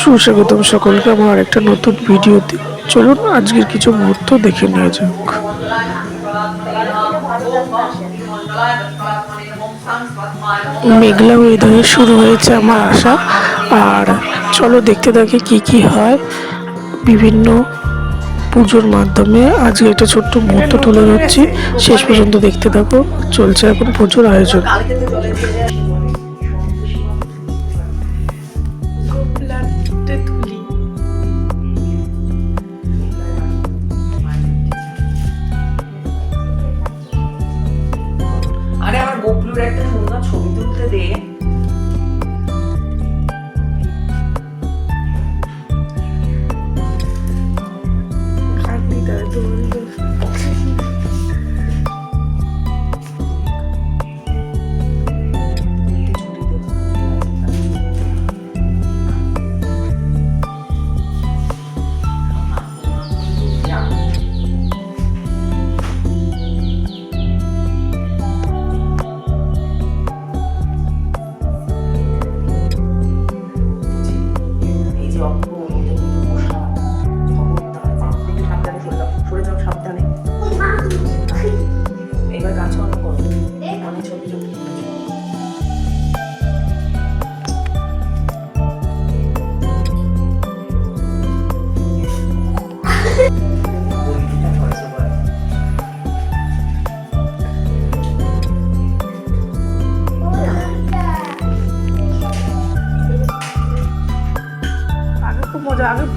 সুস্বাগতম সকলকে আমার একটা নতুন ভিডিওতে। চলুন, আজকের কিছু মুহূর্ত দেখে নেওয়া যাক। মেঘলা ওয়েদারে শুরু হয়েছে আমার আশা। আর চলো দেখতে থাকি কি কি হয় বিভিন্ন পুজোর মাধ্যমে। আজকে একটা ছোট্ট মুহূর্ত তুলে ধরছি। শেষ পর্যন্ত দেখতে থাকো। চলছে এখন পুজোর আয়োজন।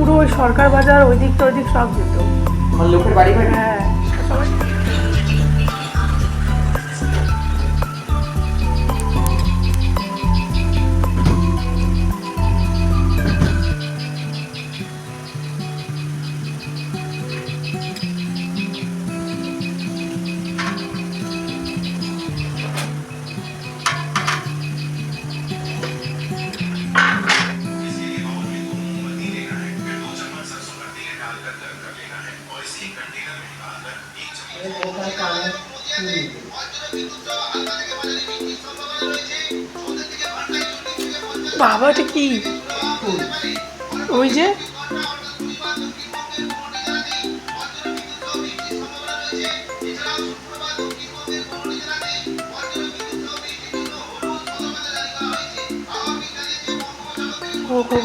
পুরো ওই সরকার বাজার ওই দিকটা ওই দিক সব যেত লোকের বাড়ি হ্যাঁ। এটা কি? ওই যে?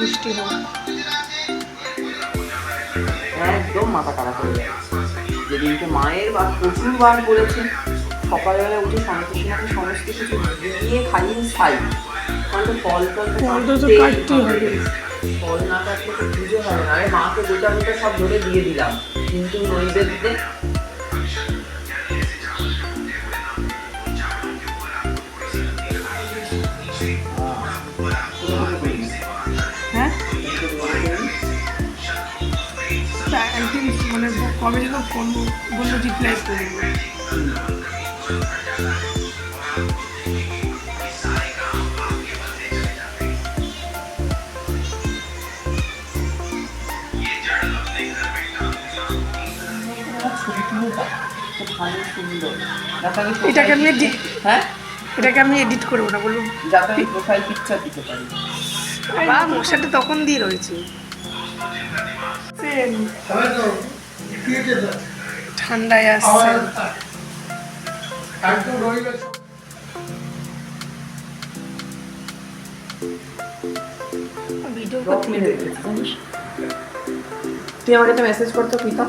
বৃষ্টি হোক একদম মাথা হয়ে মায়ের বা প্রচুর বার বলেছে সকালবেলা উঠে সন্তোষীমাকে সমস্ত কিছু দিয়ে খাইয়ে খাই। কারণ ফল তো ফলটা তো কাটতেই হবে। ফল না কাটলে তো পুজো হবে না। আরে মাকে গোটা গোটা সব ধরে দিয়ে দিলাম। কিন্তু নৈবেদ্যে হ্যাঁ? একদিন মানে কবে যেন ফোন বলল রিপ্লাই করব এটাকে আমি picture- হ্যাঁ? এটাকে আমি এডিট করব না বলব যাতে আমি প্রোফাইল পিকচার দিতে পারি। বা মশাটা তখন দিয়ে রয়েছে। ঠান্ডায় আসছে ভিডিও তুই আমাকে একটা মেসেজ করতো প্রীতম?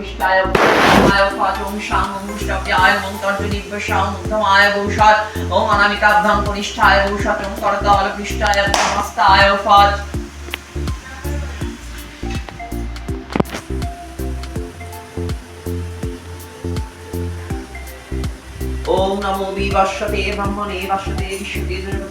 কৃষ্ণায় ওম ফাচং শাং ওম মুষ্টপ্যায় ওম তর্জনিব্বশাং উদ্ধমায় বৈশাখ ওম অনামিকাভ্যাং কনিষ্ঠায় ওম করতল কৃষ্ণায় নমস্তায় ফাচ ওম নমো বিবর্ষতে ব্রহ্মণে বর্ষতে বিশ্বতে জগৎ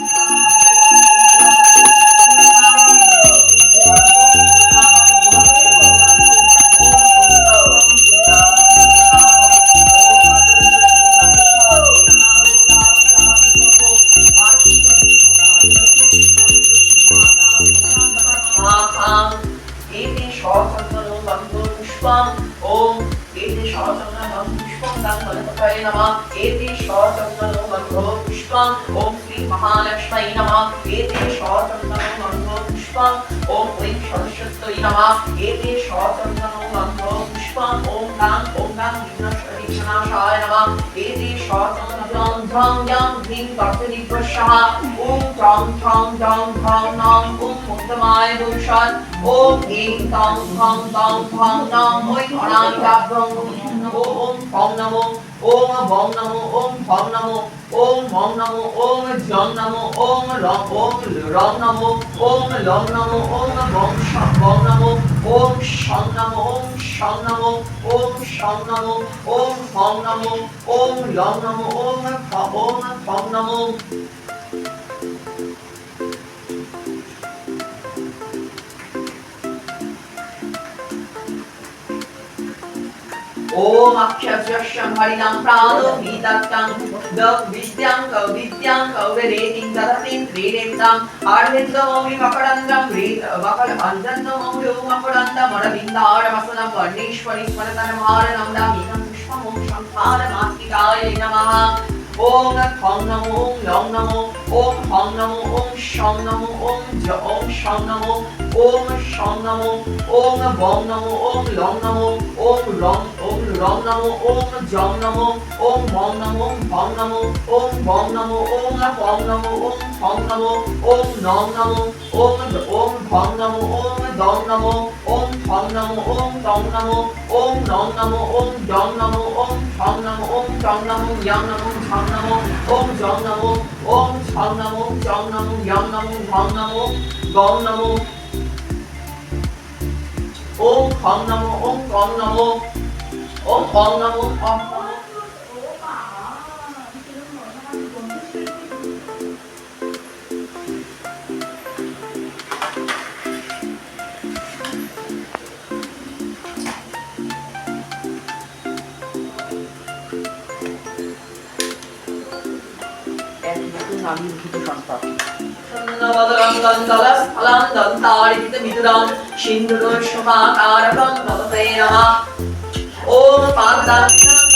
পুষ্পম ওম গাং ওম গাং বিঘ্নশ্বরী বিঘ্নাশায় নমঃ এতে সচন্দন ধ্বং যং হ্রিং কর্তরিভ্যস্যः ওম ঠং ঠং ঠং ঠং নং ওম মুক্তমায় ভবিষ্যৎ ওম হিং টং ঠং টং ঠং নং ওই অনামিকাভ্যং ওম ফং নমো ওম বং নমো ওম ফং নমো ওম মং নমো ওম জং নমো ওম রং ওম রং নমো ওম লং নমো ওম বং বং নমো ওম শং নমো ওম শং নমো ওম শং নমো ওম ফং নমো ওম লং নমো ওম ফ ওম ফং নমো ओम अक्षरशं हरिणां प्राणो विदत्तं द विद्यां क विद्यां क वेरेतिं ददतिं त्रिरेतां आर्हिन्दमौलि मकरन्दं रीत वकल अञ्जन्दमौलि मकरन्दं अरविन्दारमसनं वर्णेश्वरि स्मरतनमारणं दामिनं पुष्पमं संहारमास्तिकाय नमः ওং খং নমো ওং লং নমো ওং হং নমো ওং সং নমো ওং জ ওং সং নমো ওং সং নমো ওং বং নমো ওং লং নমো ওং রং ওং রং নমো ওং জং নমো ওং মং নমো ওং ভং নমো ওং বং নমো ওং পং নমো ওং ফং নমো ওং নং নমো ওং ওং ভং নমো ওং দং নমো ওং ফং নমো ওং তং নমো ওং নং নমো ওং জং নমো ওং ফং নমো ওং চং নমো ইয়ং ওম জং নাম, ওম ছং নাম, চং নাম ইয়ং নাম, ভং নাম, গং নাম। ওম খং নাম, ওম কং নাম, ওম অং নাম, অং न्दं ताडितमिदुरां शिन्दुरोष्मकाकारकं भवते नमः ॐ पादाभ्यां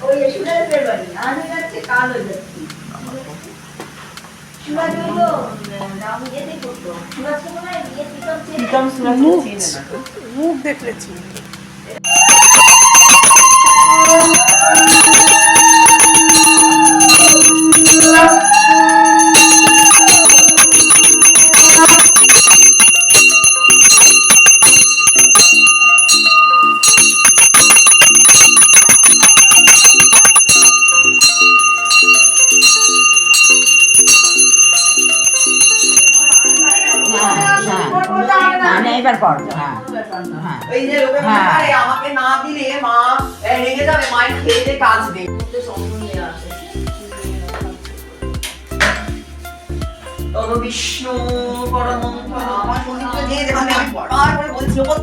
ওই সুরজের বাড়ি আজ যাচ্ছে কাল যাচ্ছি সুরজ হইল রাম ইয়েতে করতো সুরজকে মনে হয় প্রীতম মুখ চেনে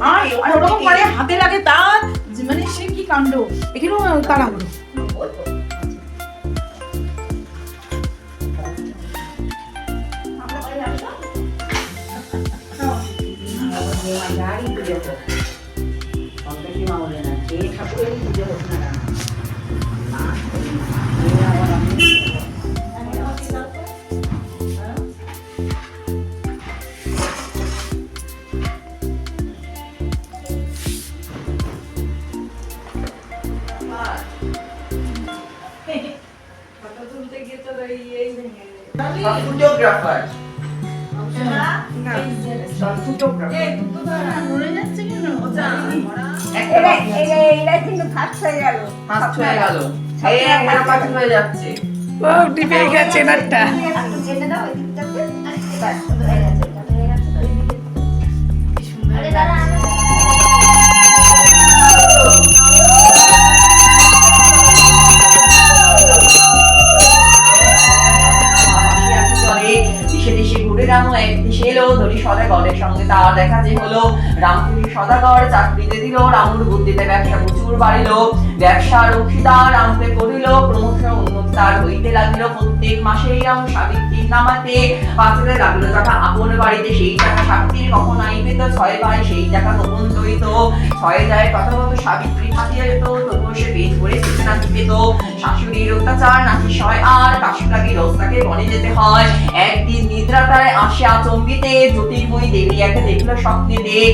আর ওরকম করে হাতে লাগে তার মানে সে কি কাণ্ড? এখানেও তাড়াহুড়ো যাচ্ছে ও ডিপে গেছে এনারটা I'm like, এলো ধরি সদাগরের সঙ্গে। তার দেখা যে হলো, রামকৃষ্ণ সদাগর চাকরিতে দিল, রামুর বুদ্ধিতে ব্যবসা প্রচুর বাড়িলো। ব্যবসার অংশীদার রামকে করিল প্রমোশন উন্নত তার হইতে লাগিল। প্রত্যেক মাসেই রাম সাবিত্রীর নামাতে পাথরে লাগল। টাকা আপন বাড়িতে সেই টাকা সাবিত্রীর কখন আইবে তো ছয় ভাই সেই টাকা গোপন করিত ছয় যায় কথা মতো সাবিত্রী ফাটিয়ে যেত, তবুও সে পেট ভরে খেতে না পেত। শাশুড়ির অত্যাচার নাকি সয়, আর কাশি লাগি রোস্তাকে বনে যেতে হয়। একদিন নিদ্রাতায় আসে আচম্বিতে জ্যোতির্ময়ী দেবী একে স্বপ্নে দেখ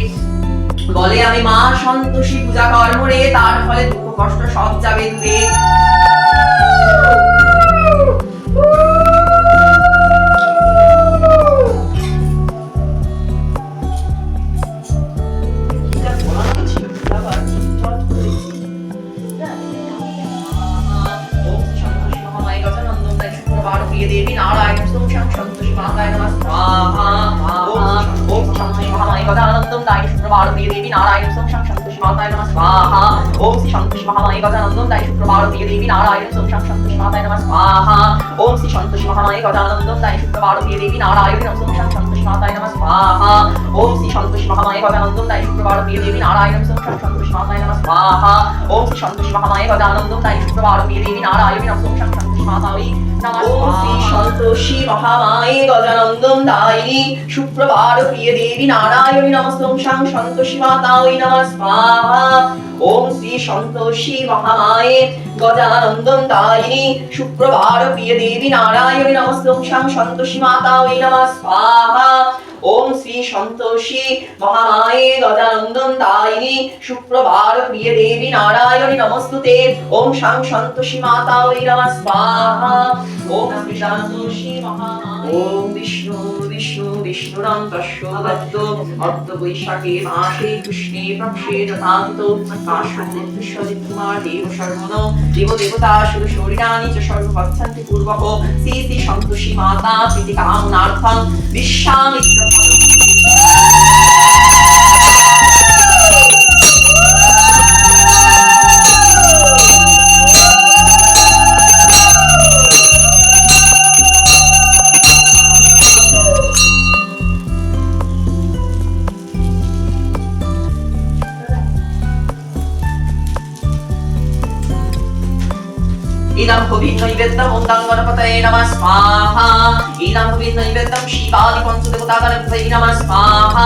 বলে, আমি মা সন্তোষী, পূজা কর্মরে তার ফলে দুঃখ কষ্ট সব যাবে দূরে। গজানন্দন তাই শুক্রবার প্রিয় দেবী নারায়ণ স্তোম শং সন্তোষী মাতায় নমঃ স্বাহা ওম শ্রী সন্তোষী মহামায়ে গজানন্দন তাই শুক্রবার প্রিয় দেবী নারায়ণ স্তোম শং সন্তোষী মাতায় নমঃ স্বাহা ওম শ্রী সন্তোষী মহামায়ে গজানন্দন তাই শুক্রবার প্রিয় দেবী নারায়ণ স্তোম শং সন্তোষী মাতায় নমঃ স্বাহা ওম শ্রী সন্তোষী মহামায়ে গজানন্দন তাই শুক্রবার প্রিয় দেবী নারায়ণ স্তোম শং সন্তোষী মাতায় নমঃ স্বাহা ওম শ্রী সন্তোষী মহামায়ে গজানন্দন তাই শুক্রবার প্রিয় দেবী নারায়ণ স্তোম শং সন্তোষী মহামায়ে গজানন্দন দায়িনী। শুক্রবার প্রিয় দেবী নারায়ণী, নমস্তং সাং সন্তোষী মাতায় নমঃ স্বাহা ওম নমস্তং স্বাহা। ওম শ্রী সন্তোষী মহামায়ে গজানন্দন দায়িনী শুক্রবার প্রিয় দেবী নারায়ণী, নমস্তুতে। ওম সাং সন্তোষী মাতায় নমঃ স্বাহা। ওম শ্রী সন্তোষী মহামায়ে। ওম বিষ্ণু বিষ্ণু। বিষ্ণুরাম তস্য অর্ধ বৈশাখে মাসে কৃষ্ণে পক্ষে যথান্ত কুমার দেব সর্বণ দেব দেবতা শুভ শরীরানি চ সর্ব গচ্ছন্তি পূর্বক প্রীতি কামনার্থং বিশ্বামিত্র হুবি নৈবেদ্যম ওম গং গণপতয়ে নমঃ স্বাহা ईनामभिन्न इवेत्तं शिवादि पञ्चदेवतागणपतये नमः स्वाहा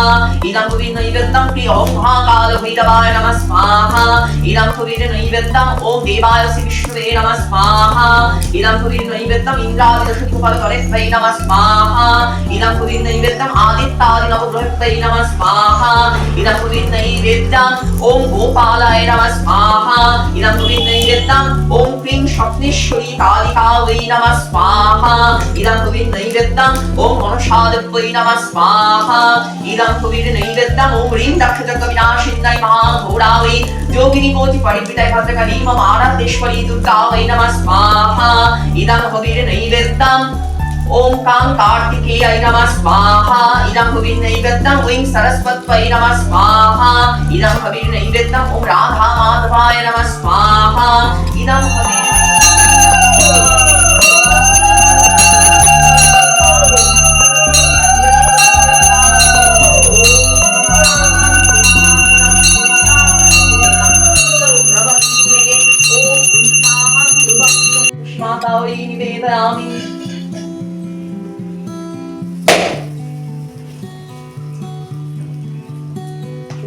ईनामभिन्न इवेत्तं प्रिय ॐ महाकालभैरवाय नमः स्वाहा ईनामभिन्न इवेत्तं ॐ देवाय श्रीविष्णुवे नमः स्वाहा ईनामभिन्न इवेत्तं इन्द्रादिदशकुपालकरेभ्यै नमः स्वाहा ईनामभिन्न इवेत्तं आदित्यादि नवग्रहेभ्यै नमः स्वाहा ईनामभिन्न इवेत्तं ॐ गोपालाय नमः स्वाहा ईनामभिन्न इवेत्तं ॐ क्रीं स्वप्नेश्वरी कालिका वै नमः स्वाहा ईनामभिन्न नैवेद्यम् ॐ मनसादेव्यै नमः स्वाहा इदं कविर् नैवेद्यम् ॐ ह्रीं दक्षजगविनाशिन्यै महाघोरा वै जोगिनी कोटि परिवृताय भद्रकाली मम आराध्येश्वरी दुर्गा वै नमः स्वाहा इदं कविर् नैवेद्यम् ॐ कां कार्तिकेयाय नमः स्वाहा इदं कविर् नैवेद्यम् ऐं सरस्वत्यै नमः स्वाहा इदं कविर् नैवेद्यम् ॐ राधा माधवाय नमः स्वाहा इदं कविर् brownie.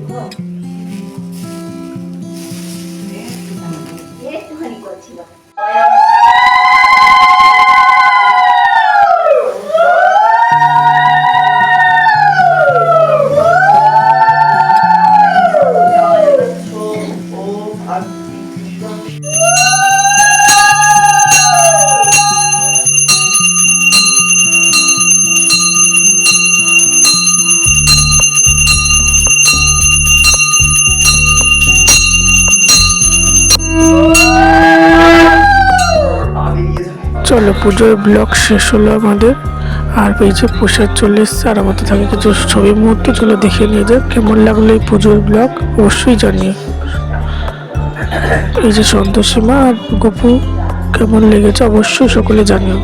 me. চলো, পুজোর ব্লগ শেষ হলো আমাদের। আর এই যে প্রসাদ চলে এসছে, আর আমাদের থাকে কিছু ছবি। মুহূর্ত চলো দেখে নিয়ে যাক, কেমন লাগল এই পুজোর ব্লগ? অবশ্যই জানিও এই যে সন্তোষীমা আর গপু, কেমন লেগেছে? অবশ্যই সকলে জানিও।